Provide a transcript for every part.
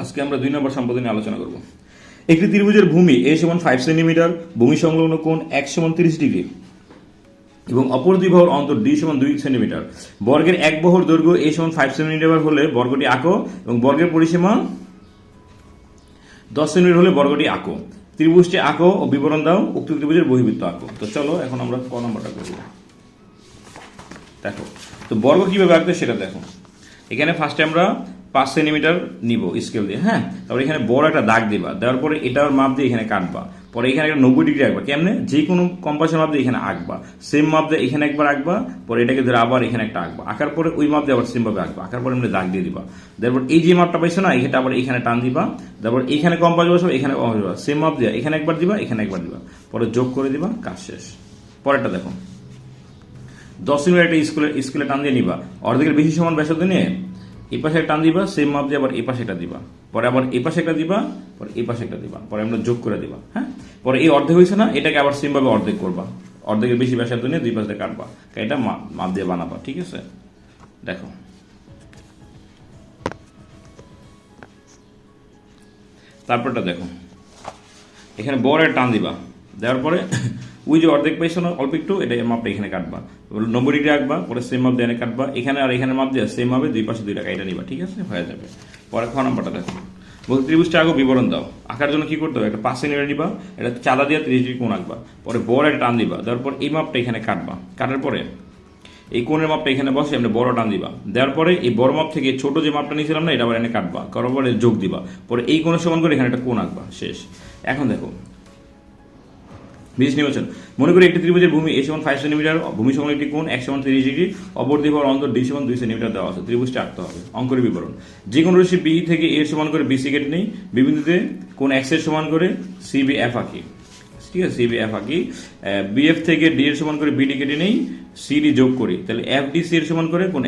আজকে আমরা দুই নম্বর সম্পাদনে আলোচনা করব। একটি ত্রিভুজের ভূমি এ সমান ফাইভ সেন্টিমিটার ভূমি সংলগ্ন কোণ এক সমান তিরিশ ডিগ্রি এবং অপর দুই বাহুর অন্তর ডি সমান দুই সেন্টিমিটার বর্গের এক বহর দৈর্ঘ্য এ সমান ফাইভ সেন্টিমিটার হলে বর্গটি আঁকো এবং বর্গের পরিসীমা দশ সেন্টিমিটার হলে বর্গটি আঁকো। ত্রিভুজটি আঁকো ও বিবরণ দাও, উক্ত ত্রিভুজের বহিবৃত্ত আঁকো। তো চলো, এখন আমরা ক নম্বরটা করব। দেখো, তো বর্গ কীভাবে আঁকবে সেটা দেখো। এখানে ফার্স্টে আমরা পাঁচ সেন্টিমিটার নিব স্কেল দিয়ে হ্যাঁ? তারপরে এখানে বড় একটা দাগ দিবা। দেওয়ার পরে এটার মাপ দিয়ে এখানে কাটবা। পরে এখানে একটা নব্বই ডিগ্রি আঁকবা। কেমনে? যে কোনো কম্পাসের মাপ দিয়ে এখানে আঁকবা। সেম মাপ দিয়ে এখানে একবার আঁকবা, পরে এটাকে ধরে আবার এখানে একটা আঁকবা। আঁকার পরে ওই মাপ দিয়ে আবার সেম ভাবে আঁকবা। আঁকার পরে এমনি দাগ দিয়ে দিবা। তারপর এই যে মাপটা পাইছো না এখানে আবার এখানে টান দিবা। তারপর এখানে কম্পাস বসবে এখানে কম্পাস সেম মাপ দিয়ে এখানে একবার দিবা, এখানে একবার দিবা। পরে যোগ করে দিবা, কাজ শেষ। পরেরটা দেখো। দশ মিনিট একটা স্কুলে স্কুলে টান দিয়ে নিবা। অর্ধেকের বেশি সমান ব্যাসার্ধ নিয়ে এই পাশে একটা টান দিবা সেম মাপ দিয়ে আবার এই পাশে একটা দিবা। পরে আবার এই পাশে একটা দিবা, পরে এই পাশে একটা দিবা। পরে আমরা যোগ করে দিবা হ্যাঁ? পরে এই অর্ধেক হয়েছে না, এটাকে আবার সেম ভাবে অর্ধেক করবা। অর্ধেকের বেশি ব্যাসার্ধ নিয়ে দুই পাশে কাটবা। এটা মাপ দিয়ে বানাবা, ঠিক আছে? দেখো। তারপরটা দেখো। এখানে বড় টান দিবা। দেওয়ার পরে ওই যে অর্ধেক পাইছো না, অল্প একটু, এটা মাপটা এখানে কাটবা। নব্বই ডিগ্রি রাখবা, পরে সেম মাপ দিয়ে কাটবা। এখানে আর এখানে মাপ দেওয়া সেম ভাবে দুই পাশে দুই টাকা এটা নিবা, ঠিক আছে? হয়ে যাবে। পরে খ নাম্বারটা দেখো। বলতে ত্রিভুজটা আগে বিবরণ দাও। আঁকার জন্য কি করতে হবে? একটা পাশে নিয়ে নিবা, এটা চাঁদা দিয়ে ত্রিশ ডিগ্রি কোণ আঁকবা। পরে বড় একটা টান দিবা, দেওয়ার পর এই মাপটা এখানে কাটবা। কাটার পরে এই কোণের মাপটা এখানে বসে আমরা বড় টান দিবা। দেওয়ার পরে এই বড় মাপ থেকে ছোট যে মাপটা নিয়েছিলাম না, এটা আবার এনে কাটবা। করার পরে যোগ দিবা। পরে এই কোণের সমান করে এখানে একটা কোণ আঁকবা, শেষ। এখন দেখো বিশেষ নির্বাচন। মনে করি একটি ত্রিভুজের ভূমি এ সমান ফাইভ সেন্টিমিটার ভূমি সমান একটি কোণ এক সমান তিরিশ ডিগ্রি, অপর দিকে অন্তর ডি সমান দুই সেন্টিমিটার দেওয়া আছে। ত্রিভুজটা আঁকতে হবে, অঙ্কের বিবরণ। যে কোনো রশ্মি বি থেকে এর সমান করে বিসি কেটে নেই বিবিন্দুতে কোন এক্সের সমান করে সিবি এফ আঁকি। ঠিক আছে সিবি এফ আঁকি। বিএফ থেকে ডি এর সমান করে বিডি কেটে নেই সিডি যোগ করি। তাহলে এফ ডি সি এর সমান করে কোন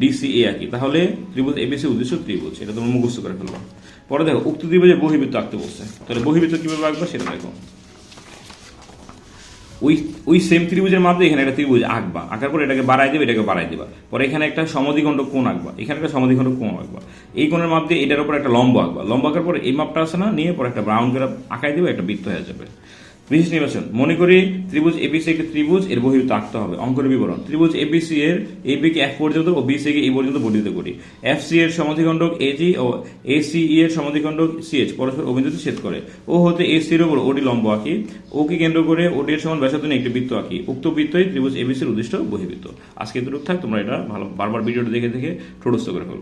ডিসি এ আঁকি। তাহলে ত্রিভুজ এবিসি উদ্দেশ্য ত্রিভুজ, এটা তোমরা মুখস্থ করে ফেলব পরে দেখো, উক্ত ত্রিভুজের বহিবৃত্ত আঁকতে বলছে। তাহলে বহিবৃত্ত কীভাবে আঁকবো সেটা দেখো। ওই ওই সেম ত্রিভুজের মাধ্যমে এখানে একটা ত্রিভুজ আঁকবা। আঁকার পর এটাকে বাড়াই দেবে, এটাকে বাড়াই দেবা। পরে এখানে একটা সমদ্বিখণ্ড কোণ আঁকবা। এখানে একটা সমদ্বিখণ্ড কোণ আঁকবা। এই কোণের মাধ্যমে এটার উপর একটা লম্ব আঁকবা। লম্ব আঁকার পর এই মাপটা আসে না, নিয়ে পরে একটা ব্রাউন করে আঁকাই দেবে, একটা বৃত্ত হয়ে যাবে। বিশেষ নির্বাচন। মনে করি ত্রিভুজ এবিসি একটি ত্রিভুজ এর বহির্ভূত আঁকতে হবে। অঙ্কের বিবরণ। ত্রিভুজ এবিসি এর এ বি কে এফ পর্যন্ত ও বিসি কে এই পর্যন্ত বর্ধিত করি। এফ সি এর সমদ্বিখণ্ডক AG O A C E এর সমদ্বিখণ্ডক সি এইচ পরস্পর অবিন্দুতে ছেদ করে। ও হতে এ সির উপর ওডি লম্ব আঁকি। ওকে কেন্দ্র করে ওডি এর সমান ব্যাসার্ধ নিয়ে একটি বৃত্ত আঁকি। উক্ত বৃত্তই ত্রিভুজ এবিসির উদ্দিষ্ট বহির্ভূত। আজকে এতটুকু থাক, তোমরা এটা ভালো বারবার ভিডিওটা দেখে দেখে ঠোঁটস্থ করে ফেলব